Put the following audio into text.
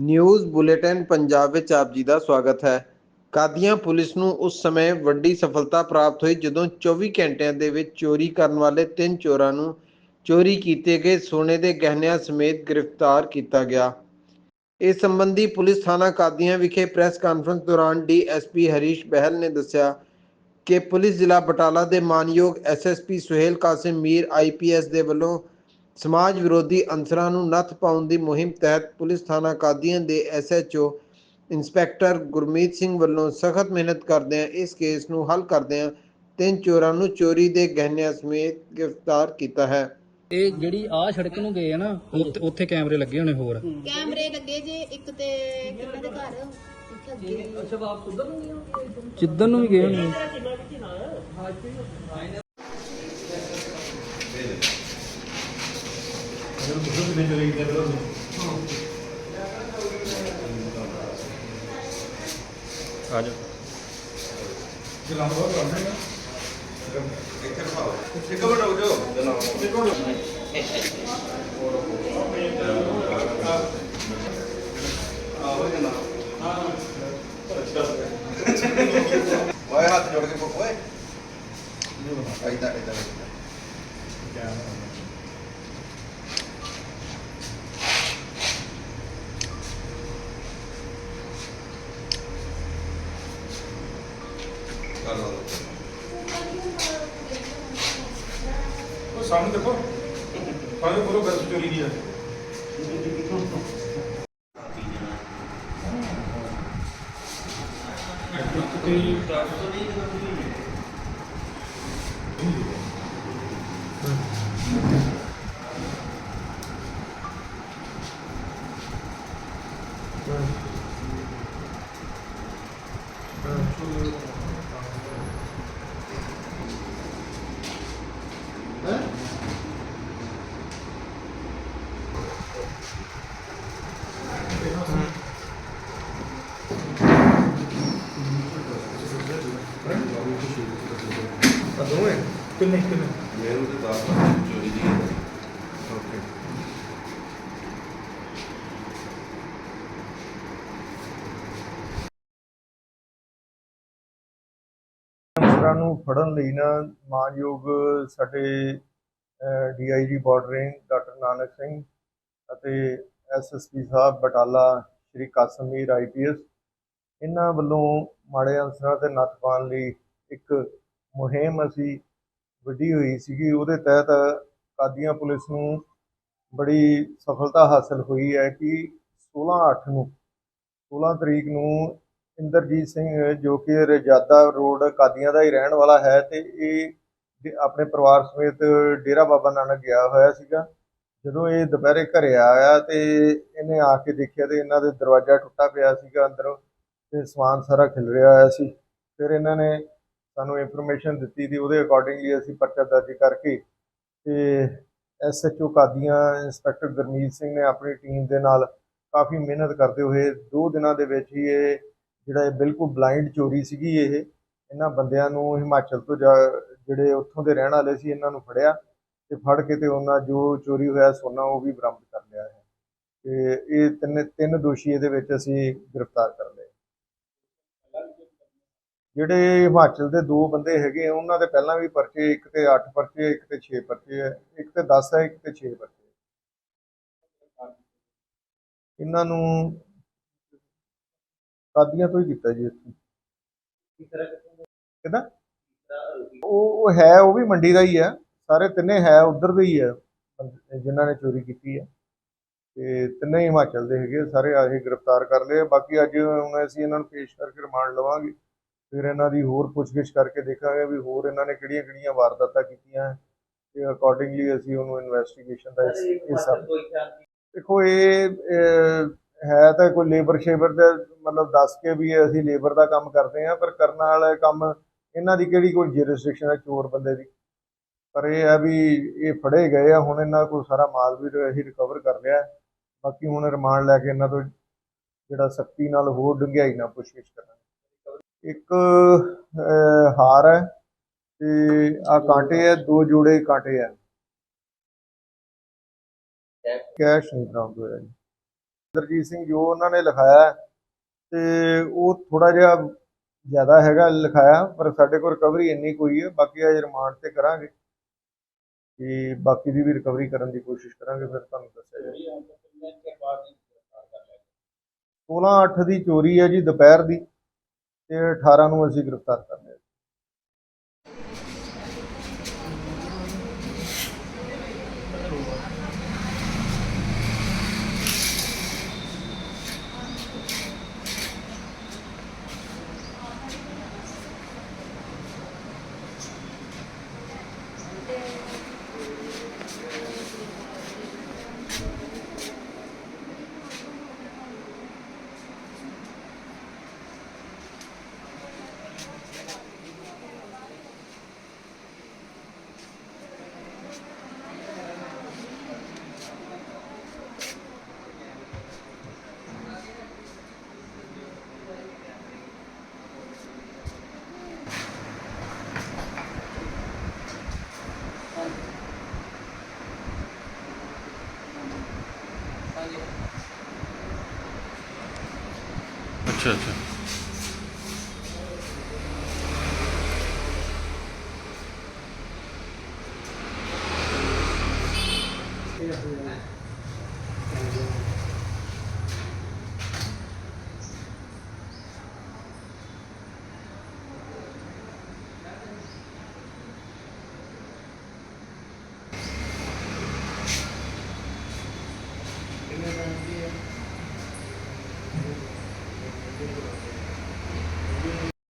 News bulletin Punjab ਵਿੱਚ ਆਪ ਜੀ ਦਾ ਸਵਾਗਤ ਹੈ। ਕਾਦੀਆਂ ਪੁਲਿਸ ਨੂੰ ਉਸ ਸਮੇਂ ਵੱਡੀ ਸਫਲਤਾ ਪ੍ਰਾਪਤ ਹੋਈ ਜਦੋਂ 24 ਘੰਟਿਆਂ ਦੇ ਵਿੱਚ ਚੋਰੀ ਕਰਨ ਵਾਲੇ ਤਿੰਨ ਚੋਰਾਂ ਨੂੰ ਚੋਰੀ ਕੀਤੇ ਗਏ ਸੋਨੇ ਦੇ ਗਹਿਣਿਆਂ ਸਮੇਤ ਗ੍ਰਿਫਤਾਰ ਕੀਤਾ ਗਿਆ। ਇਸ ਸੰਬੰਧੀ ਪੁਲਿਸ ਥਾਣਾ ਕਾਦੀਆਂ ਵਿਖੇ ਪ੍ਰੈਸ ਕਾਨਫਰੰਸ ਦੌਰਾਨ ਡੀਐਸਪੀ ਹਰੀਸ਼ ਬਹਿਲ ਨੇ ਦੱਸਿਆ ਕਿ ਪੁਲਿਸ ਜ਼ਿਲ੍ਹਾ ਬਟਾਲਾ ਦੇ ਮਾਨਯੋਗ ਐਸਐਸਪੀ ਸੁਹੇਲ ਕਾਸਿਮ ਮੀਰ ਆਈਪੀਐਸ ਦੇ ਵੱਲੋਂ ਸਮਾਜ ਵਿਰੋਧੀ ਅਨਸਰਾਂ ਨੂੰ ਨੱਥ ਪਾਉਣ ਦੀ ਮੁਹਿੰਮ ਤਹਿਤ ਪੁਲਿਸ ਥਾਣਾ ਕਾਦੀਆਂ ਦੇ ਐਸਐਚਓ ਇੰਸਪੈਕਟਰ ਗੁਰਮੀਤ ਸਿੰਘ ਵੱਲੋਂ ਸਖਤ ਮਿਹਨਤ ਕਰਦਿਆਂ ਇਸ ਕੇਸ ਨੂੰ ਹੱਲ ਕਰਦਿਆਂ ਤਿੰਨ ਚੋਰਾਂ ਨੂੰ ਚੋਰੀ ਦੇ ਗਹਿਣਿਆਂ ਸਮੇਤ ਗ੍ਰਿਫਤਾਰ ਕੀਤਾ ਹੈ। ਇਹ ਜਿਹੜੀ ਆ ਸੜਕ ਨੂੰ ਗਏ ਆ ਨਾ ਉੱਥੇ- ਉੱਥੇ ਕੈਮਰੇ ਲੱਗੇ ਹੋਣੇ ਹੋਰ। ਕੈਮਰੇ ਲੱਗੇ ਜੇ ਇੱਕ ਤੇ ਕਿੰਨਾ ਦੇ ਘਰ? ਇੱਕ ਅੱਗੇ ਜਿੱਦਨ ਨੂੰ ਵੀ ਗਏ ਹੋਣੇ ਆ ਜਾ ਓਏ ਹੱਥ ਜੋੜ ਕੇ ਪੁੱਛ ਓਏ। ਐਦਾਂ ਐਦਾਂ ਉਹ ਸਾਹਮਣੇ ਦੇਖੋ। ਸਾਹਮਣੇ ਕੋਲੋਂ ਗੱਲ ਚੋਰੀ ਦੀ ਹੈ ਦੋਵੇਂ ਕਿੰਨੇ ਕਿੰਨੇ? ਮੈਨੂੰ ਤੇ ਦੱਸ ਚੋਰੀ ਦੀ ਹੈ। ਓਕੇ ਅਫਸਰਾਂ ਨੂੰ ਫੜਨ ਲਈ ਨਾ ਮਾਨਯੋਗ ਸਾਡੇ DIG bordering doctor Nanak Singh ਅਤੇ ਐਸਐਸਪੀ ਸਾਹਿਬ ਬਟਾਲਾ ਸ਼੍ਰੀ ਕਾਸਮੀਰ ਆਈਪੀਐਸ ਇਹਨਾਂ ਵੱਲੋਂ ਮਾੜੇ ਅਨਸਰਾਂ ਤੇ ਨੱਥ ਪਾਉਣ ਲਈ ਇੱਕ ਮੁਹਿੰਮ ਅਸੀਂ ਵੱਡੀ ਹੋਈ ਸੀਗੀ, ਉਹਦੇ ਤਹਿਤ ਕਾਦੀਆਂ ਪੁਲਿਸ ਨੂੰ ਬੜੀ ਸਫਲਤਾ ਹਾਸਲ ਹੋਈ ਹੈ ਕਿ 16/8 ਨੂੰ 16 ਤਰੀਕ ਨੂੰ ਇੰਦਰਜੀਤ ਸਿੰਘ, ਜੋ ਕਿ ਰਜਾਦਾ ਰੋਡ ਕਾਦੀਆਂ ਦਾ ਹੀ ਰਹਿਣ ਵਾਲਾ ਹੈ ਤੇ ਇਹ ਆਪਣੇ ਪਰਿਵਾਰ ਸਮੇਤ ਡੇਰਾ ਬਾਬਾ ਨਾਨਕ ਗਿਆ ਹੋਇਆ ਸੀਗਾ। ਜਦੋਂ ਇਹ ਦੁਪਹਿਰੇ ਘਰੇ ਆਇਆ ਤੇ ਇਹਨੇ ਆ ਕੇ ਦੇਖਿਆ ਤੇ ਇਹਨਾਂ ਦੇ ਦਰਵਾਜ਼ਾ ਟੁੱਟਾ ਪਿਆ ਸੀਗਾ ਅੰਦਰੋਂ ਤੇ ਸਮਾਨ ਸਾਰਾ ਖਿਲ ਰਿਹਾ ਹੋਇਆ ਸੀ। ਫਿਰ ਇਹਨਾਂ ਨੇ ਸਾਨੂੰ ਇਨਫੋਰਮੇਸ਼ਨ ਦਿੱਤੀ ਤੇ ਉਹਦੇ ਅਕੋਰਡਿੰਗਲੀ ਅਸੀਂ ਪਰਚਾ ਦਰਜ ਕਰਕੇ ਤੇ ਐਸਐਚਓ ਕਾਦੀਆਂ ਇੰਸਪੈਕਟਰ ਗੁਰਮੀਤ ਸਿੰਘ ਨੇ ਆਪਣੀ ਟੀਮ ਦੇ ਨਾਲ ਕਾਫੀ ਮਿਹਨਤ ਕਰਦੇ ਹੋਏ ਦੋ ਦਿਨਾਂ ਦੇ ਵਿੱਚ ਹੀ ਇਹ ਜਿਹੜਾ ਇਹ ਬਿਲਕੁਲ ਬਲਾਈਂਡ ਚੋਰੀ ਸੀਗੀ ਇਹ, ਇਹਨਾਂ ਬੰਦਿਆਂ ਨੂੰ ਹਿਮਾਚਲ ਤੋਂ ਜਾ- ਜਿਹੜੇ ਉੱਥੋਂ ਦੇ ਰਹਿਣ ਵਾਲੇ ਸੀ, ਇਹਨਾਂ ਨੂੰ ਫੜਿਆ ਤੇ ਫੜ ਕੇ ਤੇ ਉਹਨਾਂ ਜੋ ਚੋਰੀ ਹੋਇਆ ਸੋਨਾ ਉਹ ਵੀ ਬਰਾਮਦ ਕਰ ਲਿਆ ਹੈ। ਤੇ ਇਹ ਤਿੰਨ ਤਿੰਨ ਦੋਸ਼ੀ ਇਹਦੇ ਵਿੱਚ ਅਸੀਂ ਗ੍ਰਿਫਤਾਰ ਕਰ ਲਏ। ਜਿਹੜੇ ਹਿਮਾਚਲ ਦੇ ਦੋ ਬੰਦੇ ਹੈਗੇ ਉਹਨਾਂ ਦੇ ਪਹਿਲਾਂ ਵੀ ਪਰਚੇ, ਇੱਕ ਤੇ 8 ਪਰਚੇ, ਇੱਕ ਤੇ 6 ਪਰਚੇ ਹੈ ਇੱਕ ਤੇ 10 ਹੈ ਇੱਕ ਤੇ 6 ਪਰਚੇ ਇਹਨਾਂ ਨੂੰ ਕਾਦੀਆਂ ਤੋਂ ਹੀ ਕੀਤਾ ਜੀ ਇੱਥੇ। ਕਿਹਦਾ ਉਹ ਉਹ ਹੈ, ਉਹ ਵੀ ਮੰਡੀ ਦਾ ਹੀ ਹੈ ਸਾਰੇ ਤਿੰਨੇ ਹੈ, ਉਧਰ ਦੇ ਹੀ ਹੈ ਬੰਦੇ ਜਿਨ੍ਹਾਂ ਨੇ ਚੋਰੀ ਕੀਤੀ ਹੈ ਤੇ ਤਿੰਨੇ ਹੀ ਹਿਮਾਚਲ ਦੇ ਹੈਗੇ ਸਾਰੇ ਆਹੀ ਗ੍ਰਿਫਤਾਰ ਕਰ ਲਏ ਬਾਕੀ ਅੱਜ ਹੁਣ ਅਸੀਂ ਇਹਨਾਂ ਨੂੰ ਪੇਸ਼ ਕਰਕੇ ਰਿਮਾਂਡ ਲਵਾਂਗੇ। ਫਿਰ ਇਹਨਾਂ ਦੀ ਹੋਰ ਪੁੱਛਗਿੱਛ ਕਰਕੇ ਦੇਖਾਂਗੇ ਵੀ ਹੋਰ ਇਹਨਾਂ ਨੇ ਕਿਹੜੀਆਂ ਕਿਹੜੀਆਂ ਵਾਰਦਾਤਾਂ ਕੀਤੀਆਂ ਤੇ ਅਕੋਰਡਿੰਗਲੀ ਅਸੀਂ ਉਹਨੂੰ ਇਨਵੈਸਟੀਗੇਸ਼ਨ ਦਾ ਹਿੱਸ- ਦੇਖੋ ਇਹ ਹੈ ਤਾਂ ਕੋਈ ਲੇਬਰ ਸ਼ੇਬਰ ਦਾ ਮਤਲਬ ਦੱਸ ਕੇ ਵੀ ਅਸੀਂ ਲੇਬਰ ਦਾ ਕੰਮ ਕਰਦੇ ਆ ਪਰ ਕਰਨ ਵਾਲਾ ਕੰਮ ਇਹਨਾਂ ਦੀ ਕਿਹੜੀ ਕੋਈ ਜੁਰਿਸਡਿਕਸ਼ਨ ਹੈ ਚੋਰ ਬੰਦੇ ਦੀ? ਪਰ ਇਹ ਹੈ ਵੀ ਇਹ ਫੜੇ ਗਏ ਆ ਹੁਣ ਇਹਨਾਂ ਕੋਲ ਸਾਰਾ ਮਾਲ ਵੀ ਅਸੀਂ ਰਿਕਵਰ ਕਰ ਲਿਆ ਹੈ। ਬਾਕੀ ਹੁਣ ਰਿਮਾਂਡ ਲੈ ਕੇ ਇਹਨਾਂ ਤੋਂ ਜਿਹੜਾ ਸਖਤੀ ਨਾਲ ਹੋਰ ਡੂੰਘਾਈ ਨਾਲ ਪੁੱਛਗਿੱਛ ਕਰਾਂਗੇ। ਇੱਕ ਹਾਰ ਹੈ ਤੇ ਆ ਕਾਂਟੇ ਹੈ, ਦੋ ਜੋੜੇ ਕਾਂਟੇ ਹੈ। ਕੈਸ਼ ਨਹੀਂ ਪ੍ਰਾਪਤ ਹੋਇਆ ਜੀ। ਇੰਦਰਜੀਤ ਸਿੰਘ ਜੋ ਉਹਨਾਂ ਨੇ ਲਿਖਾਇਆ ਤੇ ਉਹ ਥੋੜਾ ਜਿਹਾ ਜ਼ਿਆਦਾ ਹੈਗਾ ਲਿਖਾਇਆ, ਪਰ ਸਾਡੇ ਕੋਲ ਰਿਕਵਰੀ ਇੰਨੀ ਕੋਈ ਹੈ, ਬਾਕੀ ਅਜੇ ਰਿਮਾਂਡ ਤੇ ਕਰਾਂਗੇ। ਤੇ ਬਾਕੀ ਦੀ ਵੀ ਰਿਕਵਰੀ ਕਰਨ ਦੀ ਕੋਸ਼ਿਸ਼ ਕਰਾਂਗੇ, ਫਿਰ ਤੁਹਾਨੂੰ ਦੱਸਿਆ ਜਾਏਗਾ 16 8 ਦੀ ਚੋਰੀ ਹੈ ਜੀ, ਦੁਪਹਿਰ ਦੀ। ਤੇ 18 ਨੂੰ ਅਸੀਂ ਗ੍ਰਿਫਤਾਰ ਕਰ ਲਿਆ। 是是